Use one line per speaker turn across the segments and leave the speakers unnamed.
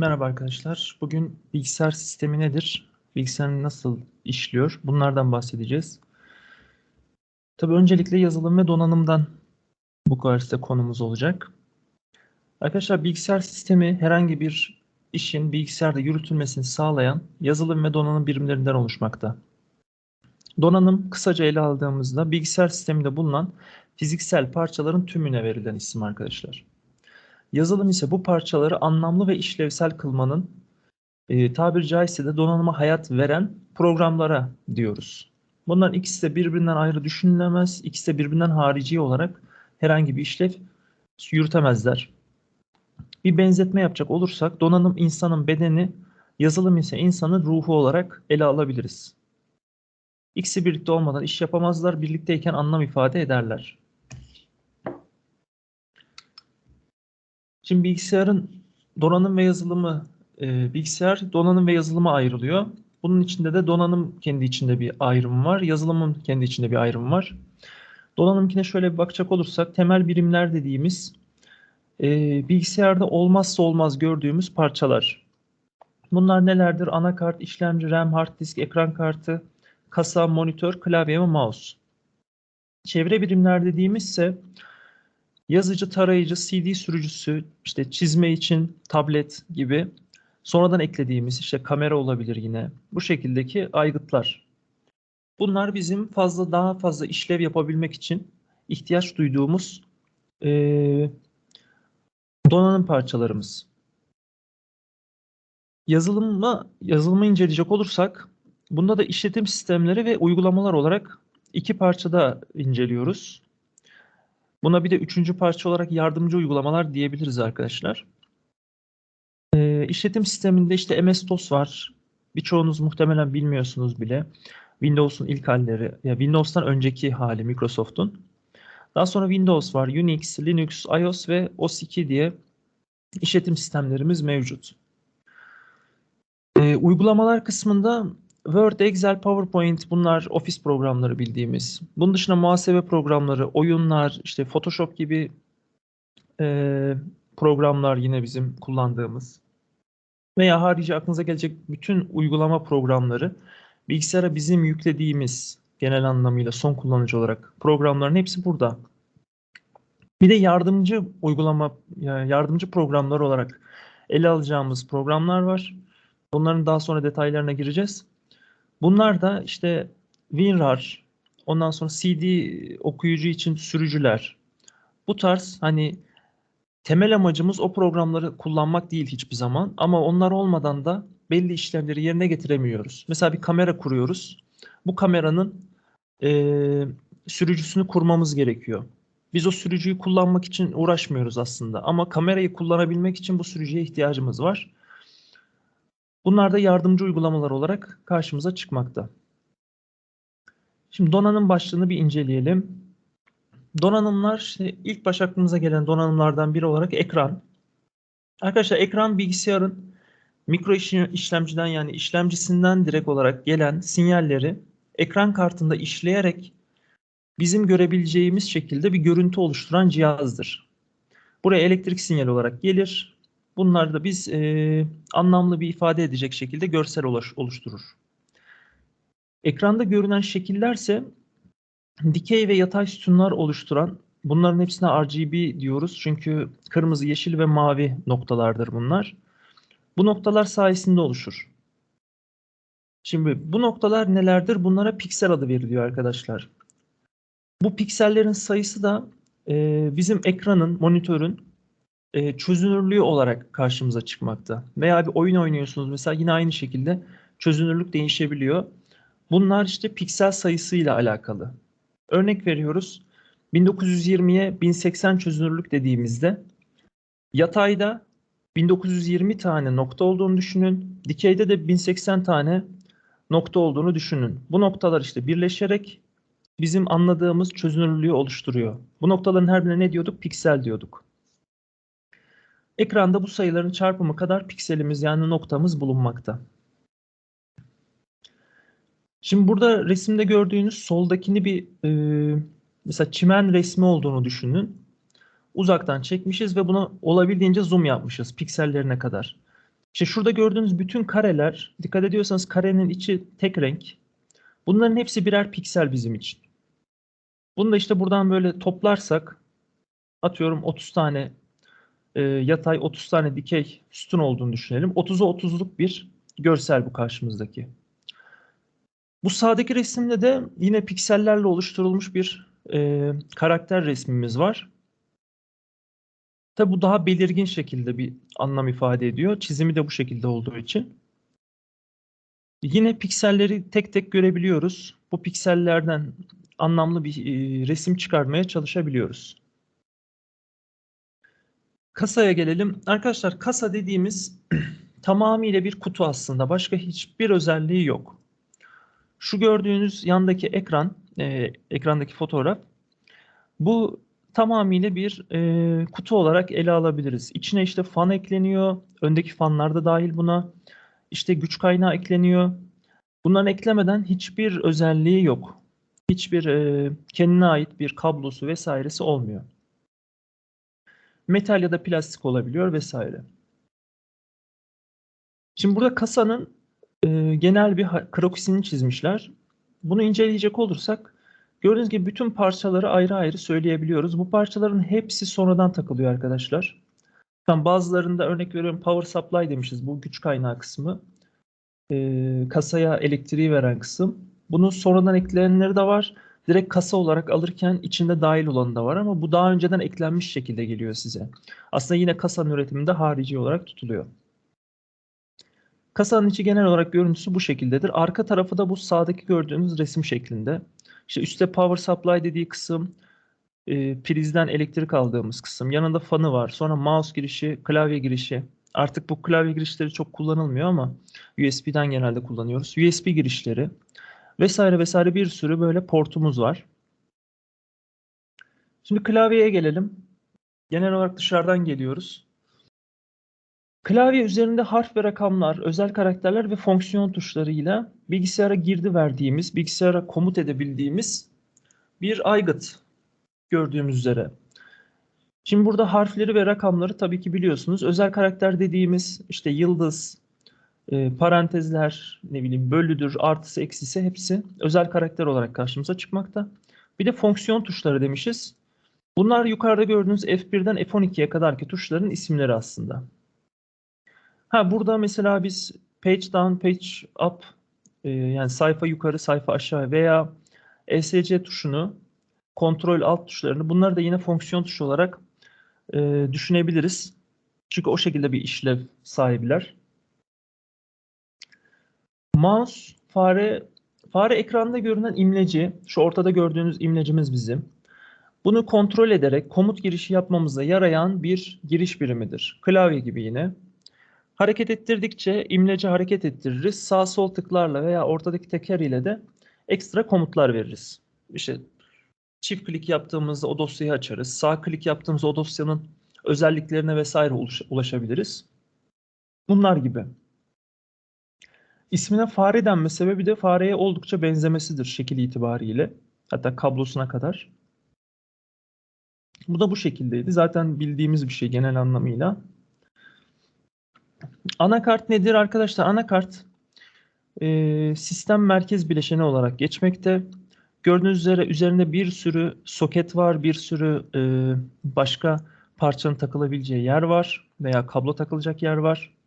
Merhaba arkadaşlar. Bugün bilgisayar sistemi nedir? Bilgisayar nasıl işliyor? Bunlardan bahsedeceğiz. Tabii öncelikle yazılım ve donanımdan bu kadar size konumuz olacak. Arkadaşlar bilgisayar sistemi herhangi bir işin bilgisayarda yürütülmesini sağlayan yazılım ve donanım birimlerinden oluşmakta. Donanım kısaca ele aldığımızda bilgisayar sisteminde bulunan fiziksel parçaların tümüne verilen isim arkadaşlar. Yazılım ise bu parçaları anlamlı ve işlevsel kılmanın e, tabiri caizse de donanıma hayat veren programlara diyoruz. Bunların ikisi de birbirinden ayrı düşünülemez. İkisi de birbirinden harici olarak herhangi bir işlev yürütemezler. Bir benzetme yapacak olursak donanım insanın bedeni, yazılım ise insanın ruhu olarak ele alabiliriz. İkisi birlikte olmadan iş yapamazlar, birlikteyken anlam ifade ederler. Şimdi bilgisayarın donanım ve yazılımı, e, bilgisayar donanım ve yazılıma ayrılıyor. Bunun içinde de donanım kendi içinde bir ayrım var, yazılımın kendi içinde bir ayrım var. Donanımkine şöyle bir bakacak olursak temel birimler dediğimiz e, bilgisayarda olmazsa olmaz gördüğümüz parçalar. Bunlar nelerdir? Anakart, işlemci, RAM, hard disk, ekran kartı, kasa, monitör, klavye ve mouse. Çevre birimler dediğimiz ise yazıcı, tarayıcı, CD sürücüsü, işte çizme için tablet gibi sonradan eklediğimiz işte kamera olabilir yine. Bu şekildeki aygıtlar. Bunlar bizim fazla daha fazla işlev yapabilmek için ihtiyaç duyduğumuz e, donanım parçalarımız. Yazılımı, yazılımı inceleyecek olursak bunda da işletim sistemleri ve uygulamalar olarak iki parçada inceliyoruz. Buna bir de üçüncü parça olarak yardımcı uygulamalar diyebiliriz arkadaşlar. Ee, işletim sisteminde işte MS-DOS var. Birçoğunuz muhtemelen bilmiyorsunuz bile. Windows'un ilk halleri, ya Windows'tan önceki hali Microsoft'un. Daha sonra Windows var, Unix, Linux, iOS ve OS2 diye işletim sistemlerimiz mevcut. Ee, uygulamalar kısmında Word, Excel, PowerPoint bunlar ofis programları bildiğimiz. Bunun dışında muhasebe programları, oyunlar, işte Photoshop gibi e, programlar yine bizim kullandığımız. Veya harici aklınıza gelecek bütün uygulama programları bilgisayara bizim yüklediğimiz genel anlamıyla son kullanıcı olarak programların hepsi burada. Bir de yardımcı uygulama, yardımcı programlar olarak ele alacağımız programlar var. Bunların daha sonra detaylarına gireceğiz. Bunlar da işte WinRAR, ondan sonra CD okuyucu için sürücüler. Bu tarz hani temel amacımız o programları kullanmak değil hiçbir zaman ama onlar olmadan da belli işlemleri yerine getiremiyoruz. Mesela bir kamera kuruyoruz. Bu kameranın e, sürücüsünü kurmamız gerekiyor. Biz o sürücüyü kullanmak için uğraşmıyoruz aslında ama kamerayı kullanabilmek için bu sürücüye ihtiyacımız var. Bunlar da yardımcı uygulamalar olarak karşımıza çıkmakta. Şimdi donanım başlığını bir inceleyelim. Donanımlar ilk baş aklımıza gelen donanımlardan biri olarak ekran. Arkadaşlar ekran bilgisayarın mikro işlemciden yani işlemcisinden direkt olarak gelen sinyalleri ekran kartında işleyerek bizim görebileceğimiz şekilde bir görüntü oluşturan cihazdır. Buraya elektrik sinyali olarak gelir. Bunlar da biz e, anlamlı bir ifade edecek şekilde görsel oluşturur. Ekranda görünen şekillerse dikey ve yatay sütunlar oluşturan bunların hepsine RGB diyoruz. Çünkü kırmızı, yeşil ve mavi noktalardır bunlar. Bu noktalar sayesinde oluşur. Şimdi bu noktalar nelerdir? Bunlara piksel adı veriliyor arkadaşlar. Bu piksellerin sayısı da e, bizim ekranın, monitörün e, çözünürlüğü olarak karşımıza çıkmakta. Veya bir oyun oynuyorsunuz mesela yine aynı şekilde çözünürlük değişebiliyor. Bunlar işte piksel sayısıyla alakalı. Örnek veriyoruz. 1920'ye 1080 çözünürlük dediğimizde yatayda 1920 tane nokta olduğunu düşünün. Dikeyde de 1080 tane nokta olduğunu düşünün. Bu noktalar işte birleşerek bizim anladığımız çözünürlüğü oluşturuyor. Bu noktaların her birine ne diyorduk? Piksel diyorduk. Ekranda bu sayıların çarpımı kadar pikselimiz yani noktamız bulunmakta. Şimdi burada resimde gördüğünüz soldakini bir e, mesela çimen resmi olduğunu düşünün. Uzaktan çekmişiz ve buna olabildiğince zoom yapmışız piksellerine kadar. İşte şurada gördüğünüz bütün kareler, dikkat ediyorsanız karenin içi tek renk. Bunların hepsi birer piksel bizim için. Bunu da işte buradan böyle toplarsak, atıyorum 30 tane e, yatay, 30 tane dikey sütun olduğunu düşünelim. 30'a 30'luk bir görsel bu karşımızdaki. Bu sağdaki resimde de yine piksellerle oluşturulmuş bir e, karakter resmimiz var. Tabi bu daha belirgin şekilde bir anlam ifade ediyor. Çizimi de bu şekilde olduğu için. Yine pikselleri tek tek görebiliyoruz. Bu piksellerden anlamlı bir e, resim çıkarmaya çalışabiliyoruz. Kasaya gelelim. Arkadaşlar kasa dediğimiz tamamıyla bir kutu aslında. Başka hiçbir özelliği yok. Şu gördüğünüz yandaki ekran, e, ekrandaki fotoğraf bu tamamıyla bir e, kutu olarak ele alabiliriz. İçine işte fan ekleniyor. Öndeki fanlar da dahil buna. İşte güç kaynağı ekleniyor. Bunların eklemeden hiçbir özelliği yok. Hiçbir e, kendine ait bir kablosu vesairesi olmuyor. Metal ya da plastik olabiliyor vesaire. Şimdi burada kasanın e, genel bir krokisini çizmişler. Bunu inceleyecek olursak gördüğünüz gibi bütün parçaları ayrı ayrı söyleyebiliyoruz. Bu parçaların hepsi sonradan takılıyor arkadaşlar. Ben bazılarında örnek veriyorum power supply demişiz. Bu güç kaynağı kısmı. E, kasaya elektriği veren kısım. Bunun sonradan eklenenleri de var. Direkt kasa olarak alırken içinde dahil olanı da var ama bu daha önceden eklenmiş şekilde geliyor size. Aslında yine kasanın üretiminde harici olarak tutuluyor. Kasanın içi genel olarak görüntüsü bu şekildedir. Arka tarafı da bu sağdaki gördüğünüz resim şeklinde. İşte üstte power supply dediği kısım, e, prizden elektrik aldığımız kısım. Yanında fanı var. Sonra mouse girişi, klavye girişi. Artık bu klavye girişleri çok kullanılmıyor ama USB'den genelde kullanıyoruz. USB girişleri vesaire vesaire bir sürü böyle portumuz var. Şimdi klavyeye gelelim. Genel olarak dışarıdan geliyoruz. Klavye üzerinde harf ve rakamlar, özel karakterler ve fonksiyon tuşlarıyla bilgisayara girdi verdiğimiz, bilgisayara komut edebildiğimiz bir aygıt gördüğümüz üzere. Şimdi burada harfleri ve rakamları tabii ki biliyorsunuz. Özel karakter dediğimiz işte yıldız, e, parantezler, ne bileyim bölüdür, artısı, eksisi hepsi özel karakter olarak karşımıza çıkmakta. Bir de fonksiyon tuşları demişiz. Bunlar yukarıda gördüğünüz F1'den F12'ye kadarki tuşların isimleri aslında. Ha burada mesela biz page down, page up e, yani sayfa yukarı, sayfa aşağı veya ESC tuşunu, kontrol alt tuşlarını bunları da yine fonksiyon tuşu olarak e, düşünebiliriz. Çünkü o şekilde bir işlev sahibiler. Mouse, fare, fare ekranda görünen imleci, şu ortada gördüğünüz imlecimiz bizim. Bunu kontrol ederek komut girişi yapmamıza yarayan bir giriş birimidir. Klavye gibi yine. Hareket ettirdikçe imleci hareket ettiririz. Sağ sol tıklarla veya ortadaki teker ile de ekstra komutlar veririz. İşte çift klik yaptığımızda o dosyayı açarız. Sağ klik yaptığımızda o dosyanın özelliklerine vesaire ulaşabiliriz. Bunlar gibi. İsmine fare denme sebebi de fareye oldukça benzemesidir şekil itibariyle. Hatta kablosuna kadar. Bu da bu şekildeydi. Zaten bildiğimiz bir şey genel anlamıyla. Anakart nedir arkadaşlar? Anakart e, sistem merkez bileşeni olarak geçmekte. Gördüğünüz üzere üzerinde bir sürü soket var, bir sürü e, başka parçanın takılabileceği yer var veya kablo takılacak yer var.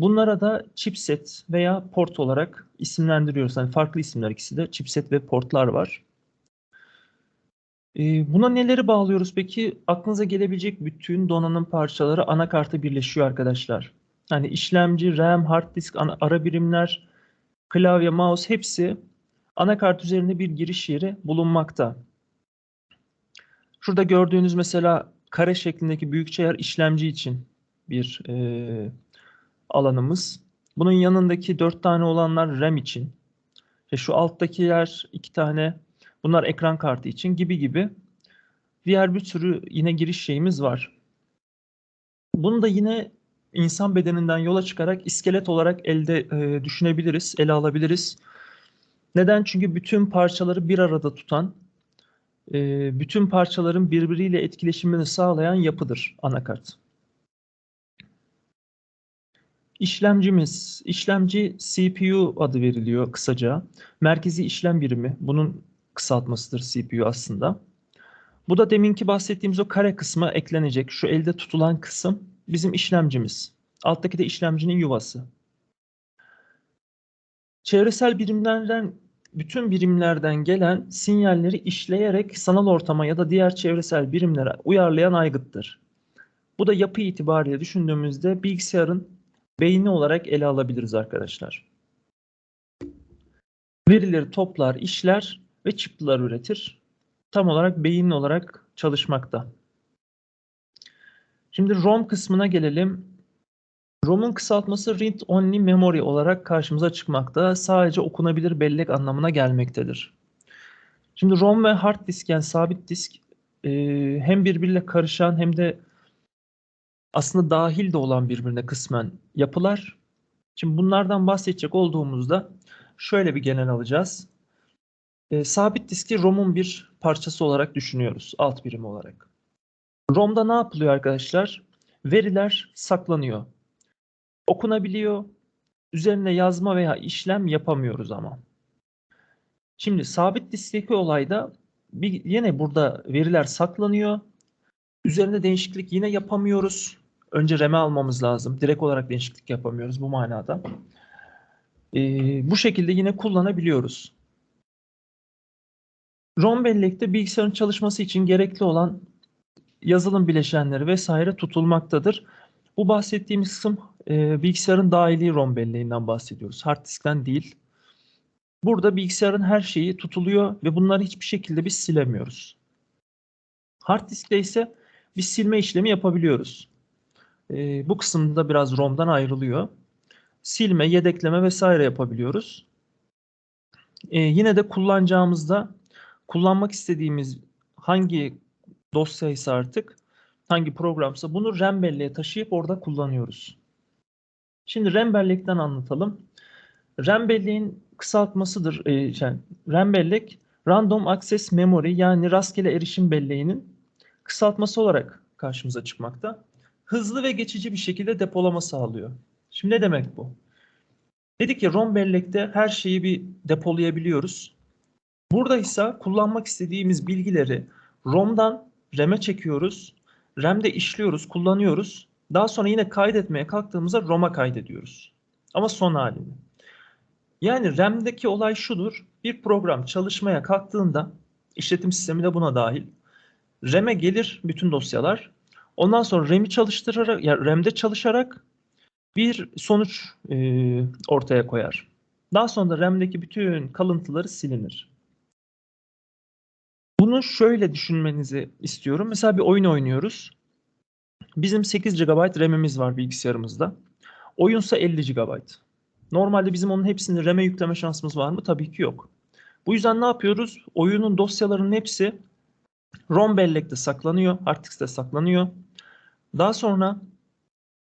Bunlara da chipset veya port olarak isimlendiriyoruz. Yani farklı isimler ikisi de chipset ve portlar var. Ee, buna neleri bağlıyoruz peki? Aklınıza gelebilecek bütün donanım parçaları anakarta birleşiyor arkadaşlar. Yani işlemci, RAM, hard disk, ara birimler, klavye, mouse hepsi anakart üzerinde bir giriş yeri bulunmakta. Şurada gördüğünüz mesela kare şeklindeki büyükçe yer işlemci için bir e, alanımız. Bunun yanındaki dört tane olanlar RAM için. İşte şu alttaki yer iki tane bunlar ekran kartı için gibi gibi. Diğer bir sürü yine giriş şeyimiz var. Bunu da yine insan bedeninden yola çıkarak iskelet olarak elde e, düşünebiliriz, ele alabiliriz. Neden? Çünkü bütün parçaları bir arada tutan, e, bütün parçaların birbiriyle etkileşimini sağlayan yapıdır anakart. İşlemcimiz, işlemci CPU adı veriliyor kısaca. Merkezi işlem birimi. Bunun kısaltmasıdır CPU aslında. Bu da deminki bahsettiğimiz o kare kısma eklenecek. Şu elde tutulan kısım bizim işlemcimiz. Alttaki de işlemcinin yuvası. Çevresel birimlerden bütün birimlerden gelen sinyalleri işleyerek sanal ortama ya da diğer çevresel birimlere uyarlayan aygıttır. Bu da yapı itibariyle düşündüğümüzde bilgisayarın beyni olarak ele alabiliriz arkadaşlar. Verileri toplar, işler ve çıktılar üretir. Tam olarak beyin olarak çalışmakta. Şimdi ROM kısmına gelelim. ROM'un kısaltması Read Only Memory olarak karşımıza çıkmakta. Sadece okunabilir bellek anlamına gelmektedir. Şimdi ROM ve hard disk yani sabit disk hem birbiriyle karışan hem de aslında dahil de olan birbirine kısmen yapılar. Şimdi bunlardan bahsedecek olduğumuzda şöyle bir genel alacağız. E, sabit diski ROM'un bir parçası olarak düşünüyoruz alt birim olarak. ROM'da ne yapılıyor arkadaşlar? Veriler saklanıyor. Okunabiliyor. Üzerine yazma veya işlem yapamıyoruz ama. Şimdi sabit diskteki olayda bir, yine burada veriler saklanıyor. Üzerinde değişiklik yine yapamıyoruz. Önce RAM'e almamız lazım. Direkt olarak değişiklik yapamıyoruz bu manada. Ee, bu şekilde yine kullanabiliyoruz. ROM bellekte bilgisayarın çalışması için gerekli olan yazılım bileşenleri vesaire tutulmaktadır. Bu bahsettiğimiz kısım e, bilgisayarın dahili ROM belleğinden bahsediyoruz. Hard diskten değil. Burada bilgisayarın her şeyi tutuluyor ve bunları hiçbir şekilde biz silemiyoruz. Hard diskte ise biz silme işlemi yapabiliyoruz. E, bu kısımda biraz ROM'dan ayrılıyor. Silme, yedekleme vesaire yapabiliyoruz. E, yine de kullanacağımızda kullanmak istediğimiz hangi dosyaysa artık hangi programsa bunu RAM belleğe taşıyıp orada kullanıyoruz. Şimdi RAM bellekten anlatalım. RAM belleğin kısaltmasıdır. E, yani RAM bellek Random Access Memory yani rastgele erişim belleğinin kısaltması olarak karşımıza çıkmakta. Hızlı ve geçici bir şekilde depolama sağlıyor. Şimdi ne demek bu? Dedik ki ROM bellekte her şeyi bir depolayabiliyoruz. Burada ise kullanmak istediğimiz bilgileri ROM'dan RAM'e çekiyoruz. RAM'de işliyoruz, kullanıyoruz. Daha sonra yine kaydetmeye kalktığımızda ROM'a kaydediyoruz. Ama son halini. Yani RAM'deki olay şudur. Bir program çalışmaya kalktığında işletim sistemi de buna dahil. RAM'e gelir bütün dosyalar. Ondan sonra RAM'i çalıştırarak, yani RAM'de çalışarak bir sonuç e, ortaya koyar. Daha sonra da RAM'deki bütün kalıntıları silinir. Bunu şöyle düşünmenizi istiyorum. Mesela bir oyun oynuyoruz. Bizim 8 GB RAM'imiz var bilgisayarımızda. Oyunsa 50 GB. Normalde bizim onun hepsini RAM'e yükleme şansımız var mı? Tabii ki yok. Bu yüzden ne yapıyoruz? Oyunun dosyalarının hepsi ROM bellekte saklanıyor, hard diskte saklanıyor. Daha sonra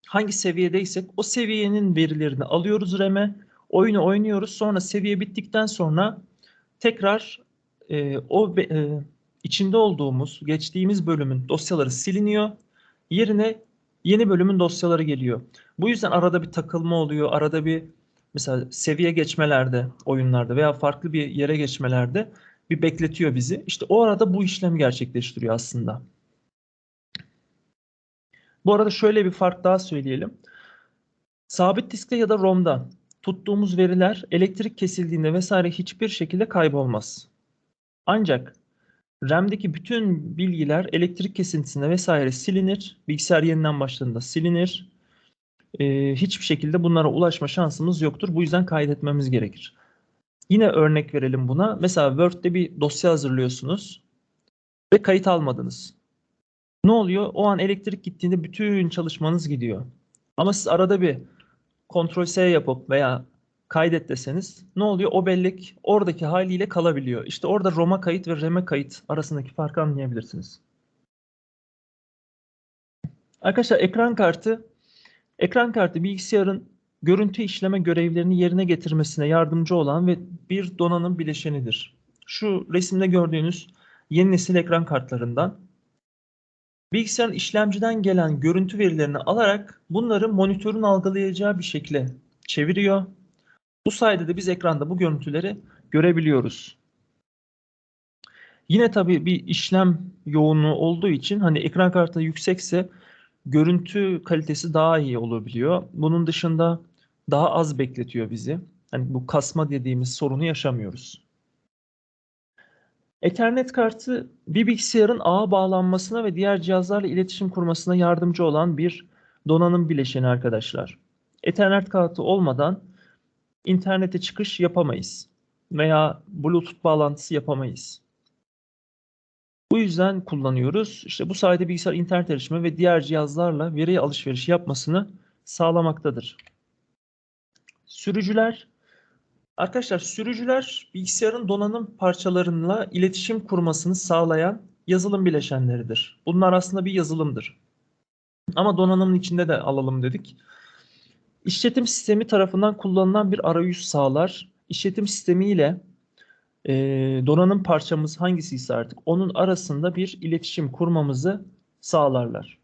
hangi seviyedeysek o seviyenin verilerini alıyoruz RAM'e, oyunu oynuyoruz. Sonra seviye bittikten sonra tekrar e, o e, içinde olduğumuz, geçtiğimiz bölümün dosyaları siliniyor. Yerine yeni bölümün dosyaları geliyor. Bu yüzden arada bir takılma oluyor. Arada bir mesela seviye geçmelerde, oyunlarda veya farklı bir yere geçmelerde bir bekletiyor bizi. İşte o arada bu işlem gerçekleştiriyor aslında. Bu arada şöyle bir fark daha söyleyelim. Sabit diskte ya da ROM'da tuttuğumuz veriler elektrik kesildiğinde vesaire hiçbir şekilde kaybolmaz. Ancak RAM'deki bütün bilgiler elektrik kesintisinde vesaire silinir. Bilgisayar yeniden başladığında silinir. Ee, hiçbir şekilde bunlara ulaşma şansımız yoktur. Bu yüzden kaydetmemiz gerekir. Yine örnek verelim buna. Mesela Word'de bir dosya hazırlıyorsunuz ve kayıt almadınız. Ne oluyor? O an elektrik gittiğinde bütün çalışmanız gidiyor. Ama siz arada bir Ctrl S yapıp veya kaydet deseniz ne oluyor? O bellek oradaki haliyle kalabiliyor. İşte orada ROM'a kayıt ve RAM'e kayıt arasındaki farkı anlayabilirsiniz. Arkadaşlar ekran kartı ekran kartı bilgisayarın görüntü işleme görevlerini yerine getirmesine yardımcı olan ve bir donanım bileşenidir. Şu resimde gördüğünüz yeni nesil ekran kartlarından bilgisayarın işlemciden gelen görüntü verilerini alarak bunları monitörün algılayacağı bir şekilde çeviriyor. Bu sayede de biz ekranda bu görüntüleri görebiliyoruz. Yine tabii bir işlem yoğunluğu olduğu için hani ekran kartı yüksekse görüntü kalitesi daha iyi olabiliyor. Bunun dışında daha az bekletiyor bizi. Hani bu kasma dediğimiz sorunu yaşamıyoruz. Ethernet kartı bir bilgisayarın ağa bağlanmasına ve diğer cihazlarla iletişim kurmasına yardımcı olan bir donanım bileşeni arkadaşlar. Ethernet kartı olmadan internete çıkış yapamayız veya Bluetooth bağlantısı yapamayız. Bu yüzden kullanıyoruz. İşte bu sayede bilgisayar internet erişimi ve diğer cihazlarla veri alışverişi yapmasını sağlamaktadır. Sürücüler Arkadaşlar sürücüler bilgisayarın donanım parçalarıyla iletişim kurmasını sağlayan yazılım bileşenleridir. Bunlar aslında bir yazılımdır. Ama donanımın içinde de alalım dedik. İşletim sistemi tarafından kullanılan bir arayüz sağlar. İşletim sistemi ile e, donanım parçamız hangisi ise artık onun arasında bir iletişim kurmamızı sağlarlar.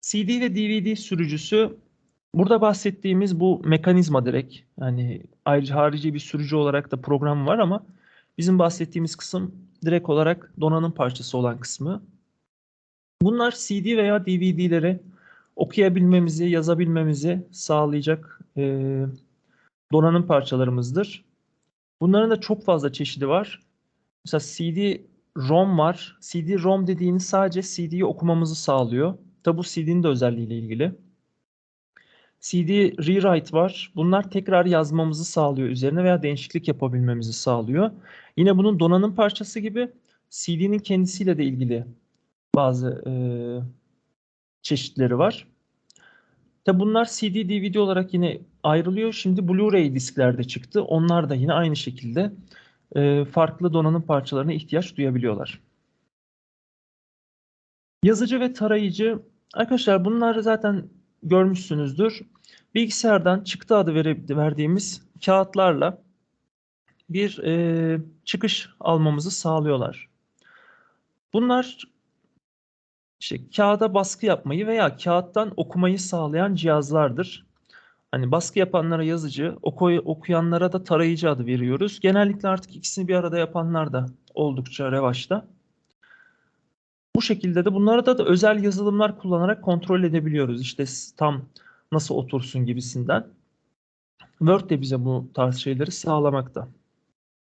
CD ve DVD sürücüsü burada bahsettiğimiz bu mekanizma direkt yani ayrıca harici bir sürücü olarak da program var ama bizim bahsettiğimiz kısım direkt olarak donanım parçası olan kısmı. Bunlar CD veya DVD'leri okuyabilmemizi, yazabilmemizi sağlayacak e, donanım parçalarımızdır. Bunların da çok fazla çeşidi var. Mesela CD-ROM var. CD-ROM dediğiniz sadece CD'yi okumamızı sağlıyor. Tabi bu CD'nin de özelliğiyle ilgili. CD rewrite var. Bunlar tekrar yazmamızı sağlıyor üzerine veya değişiklik yapabilmemizi sağlıyor. Yine bunun donanım parçası gibi CD'nin kendisiyle de ilgili bazı e, çeşitleri var. Tabi bunlar CD, DVD olarak yine ayrılıyor. Şimdi Blu-ray disklerde çıktı. Onlar da yine aynı şekilde e, farklı donanım parçalarına ihtiyaç duyabiliyorlar. Yazıcı ve tarayıcı arkadaşlar bunları zaten görmüşsünüzdür. Bilgisayardan çıktı adı verdiğimiz kağıtlarla bir e, çıkış almamızı sağlıyorlar. Bunlar işte kağıda baskı yapmayı veya kağıttan okumayı sağlayan cihazlardır. Hani baskı yapanlara yazıcı, oku okuyanlara da tarayıcı adı veriyoruz. Genellikle artık ikisini bir arada yapanlar da oldukça revaçta. Bu şekilde de bunlara da, da özel yazılımlar kullanarak kontrol edebiliyoruz. İşte tam nasıl otursun gibisinden. Word de bize bu tarz şeyleri sağlamakta.